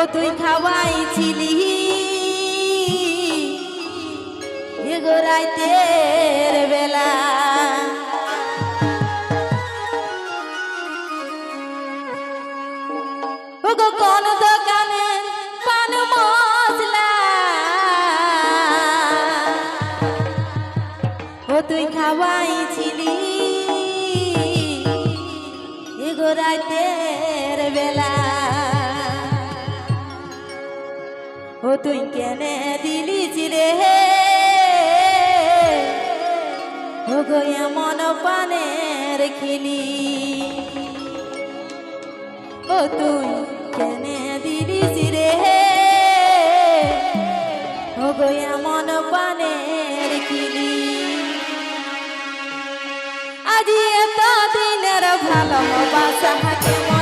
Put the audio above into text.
ও তুই খাওয়াইছিলি। এগো রাইতের বেলা। তুই খাওয়াইছিলি ও তুই কেনে দিলিস রে? ও গো এমন পানের খিলি ও, তুই কেনে দিলিস রে? ও গো এমন পানের খিলি আজি এত দিনের ভালোবাসা কেন